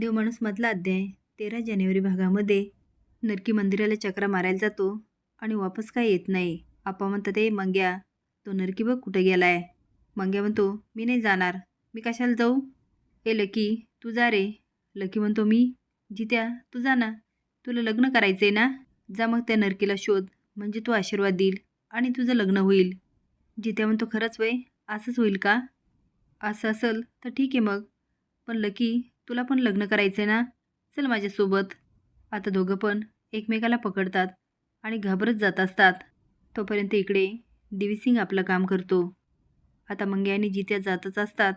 देवमाणूसमधला अध्याय तेरा जानेवारी भागामध्ये. नरकी मंदिराला चक्रा मारायला जातो आणि वापस काय येत नाही. आपा म्हणतात ए मंग्या तो नरकी बघ कुठे आहे मंग्या म्हणतो मी नाही जाणार. मी कशाला जाऊ? ए लकी तू जा रे. लकी म्हणतो मी? जित्या तू जा ना. तुला लग्न करायचं आहे ना? जा मग त्या नरकीला शोध. म्हणजे तू आशीर्वाद देईल आणि तुझं लग्न होईल. जित्या म्हणतो खरंच वय? असंच होईल का? असं असेल तर ठीक आहे मग. पण लकी तुला पण लग्न करायचं आहे ना? चल माझ्यासोबत. आता दोघं पण एकमेकाला पकडतात आणि घाबरत जात असतात. तोपर्यंत इकडे दिवीसिंग आपलं काम करतो. आता मंग्या आणि जित्या जातच असतात.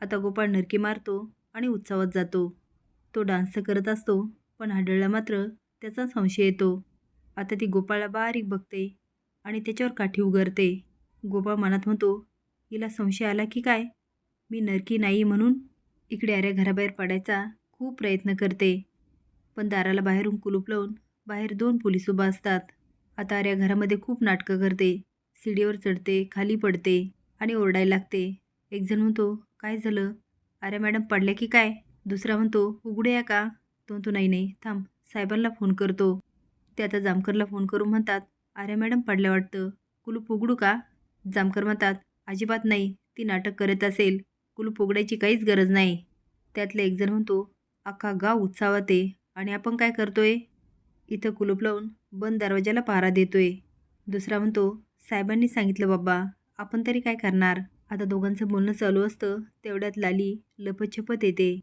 आता गोपाळ नरकी मारतो आणि उत्सवात जातो. तो डान्स करत असतो पण आढळला मात्र त्याचा संशय येतो. आता ती गोपाळला बारीक बघते आणि त्याच्यावर काठी उघडते. गोपाळ मनात म्हणतो हिला संशय आला की काय? मी नरकी नाही म्हणून इकडे आर्या घराबाहेर पडायचा खूप प्रयत्न करते. पण दाराला बाहेरून कुलूप लावून बाहेर दोन पोलीस उभा असतात. आता आर्या घरामध्ये खूप नाटकं करते. सीडीवर चढते खाली पडते आणि ओरडायला लागते. एक जण म्हणतो काय झालं? अरे मॅडम पडल्या की काय? दुसरा म्हणतो उघडूया का? तो म्हणतो नाही नाही थांब साहेबांना फोन करतो. ते आता जामकरला फोन करून म्हणतात अरे मॅडम पडल्या वाटतं. कुलूप उघडू का? जामकर म्हणतात अजिबात नाही ती नाटक करत असेल. कुलूप उघडायची काहीच गरज नाही. त्यातलं एकजण म्हणतो अख्खा गाव उत्सावात आहे. आणि आपण काय करतोय? इथं कुलूप लावून बंद दरवाजाला पहारा देतोय. दुसरा म्हणतो साहेबांनी सांगितलं बाबा. आपण तरी काय करणार? आता दोघांचं बोलणं चालू असतं. तेवढ्यात लाली लपतछपत येते.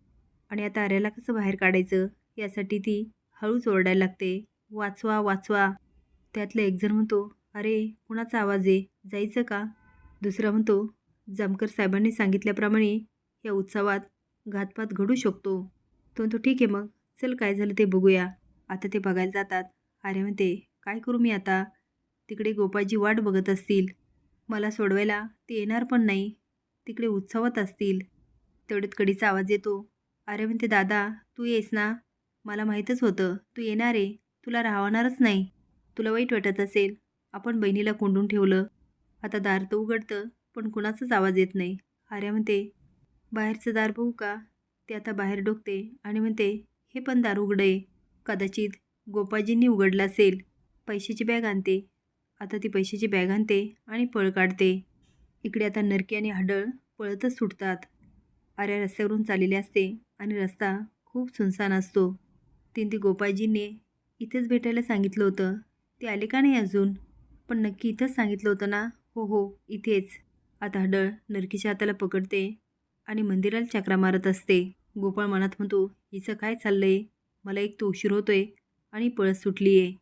आणि आता आर्याला कसं बाहेर काढायचं? यासाठी ती हळूच ओरडायला लागते. वाचवा वाचवा. त्यातलं एकजण म्हणतो अरे कुणाचा आवाज आहे? जायचं का? दुसरा म्हणतो जामकर साहेबांनी सांगितल्याप्रमाणे या उत्सवात घातपात घडू शकतो. तो तो ठीक आहे मग. चल काय झालं ते बघूया. आता ते बघायला जातात. अरे म्हणते काय करू मी आता? तिकडे गोपाळजी वाट बघत असतील. मला सोडवायला ते येणार पण नाही. तिकडे उत्सवात असतील. तेवढ्यात कडीचा आवाज येतो. अरे म्हणते दादा तू येस ना? मला माहीतच होतं. तू येणार आहे. तुला राहणारच नाही. तुला वाईट वाटत असेल. आपण बहिणीला कोंडून ठेवलं. आता दार तर उघडतं. पण कुणाचाच आवाज येत नाही. आर्या म्हणते बाहेरचं दार बघू का? ते आता बाहेर डोकते. आणि म्हणते हे पण दार उघडे. कदाचित गोपाजींनी उघडलं असेल. पैशाची बॅग आणते. आता ती पैशाची बॅग आणते आणि पळ काढते. इकडे आता नरकी आणि हडळ पळतच सुटतात. आर्या रस्त्यावरून चाललेली असते आणि रस्ता खूप सुनसान असतो. तीन ती गोपाळजींनी इथेच भेटायला सांगितलं होतं. ते आले का नाही अजून? पण नक्की इथंच सांगितलं होतं ना? हो हो इथेच. आता हडळ नरकीच्या हाताला पकडते आणि मंदिराला चक्रा मारत असते. गोपाळ मनात म्हणतो हिचं काय चाललंय? मला एक तो उशीर होतोय आणि पळस सुटली आहे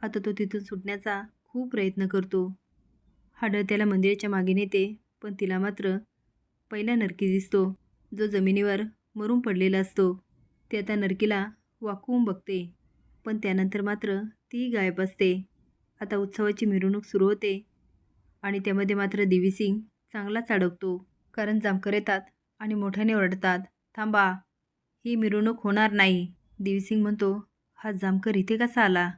आता तो तिथून सुटण्याचा खूप प्रयत्न करतो. हाडळ त्याला मंदिराच्या मागे नेते पण तिला मात्र पहिला नरकी दिसतो. जो जमिनीवर मरून पडलेला असतो. ते आता नरकीला वाकवून बघते पण त्यानंतर मात्र ती गायब असते. आता उत्सवाची मिरवणूक सुरू होते आणि त्यामध्ये मात्र देवीसिंग चांगलाच अडकतो. कारण जामकर येतात आणि मोठ्याने ओरडतात थांबा ही मिरवणूक होणार नाही. देवीसिंग म्हणतो हा जामकर इथे कसा आला?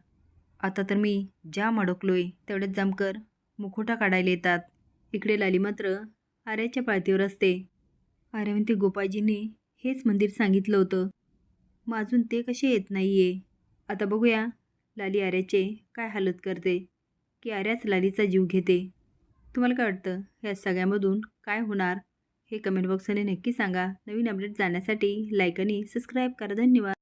आता तर मी जाम अडकलोय तेवढ्यात जामकर मुखोटा काढायला येतात. इकडे लाली मात्र आर्याच्या पाळतीवर असते. आर्या म्हणते गोपाळजींनी हेच मंदिर सांगितलं होतं. मग अजून ते कसे येत नाही आहे आता बघूया लाली आर्याचे काय हालत करते की आर्याच लालीचा जीव घेते. तुम्हाला काय वाटतं? या सगळ्यामधून काय होणार? हे कमेंट बॉक्समध्ये नक्की सांगा. नवीन अपडेट जाण्यासाठी लाईक आणि सबस्क्राईब करा. धन्यवाद.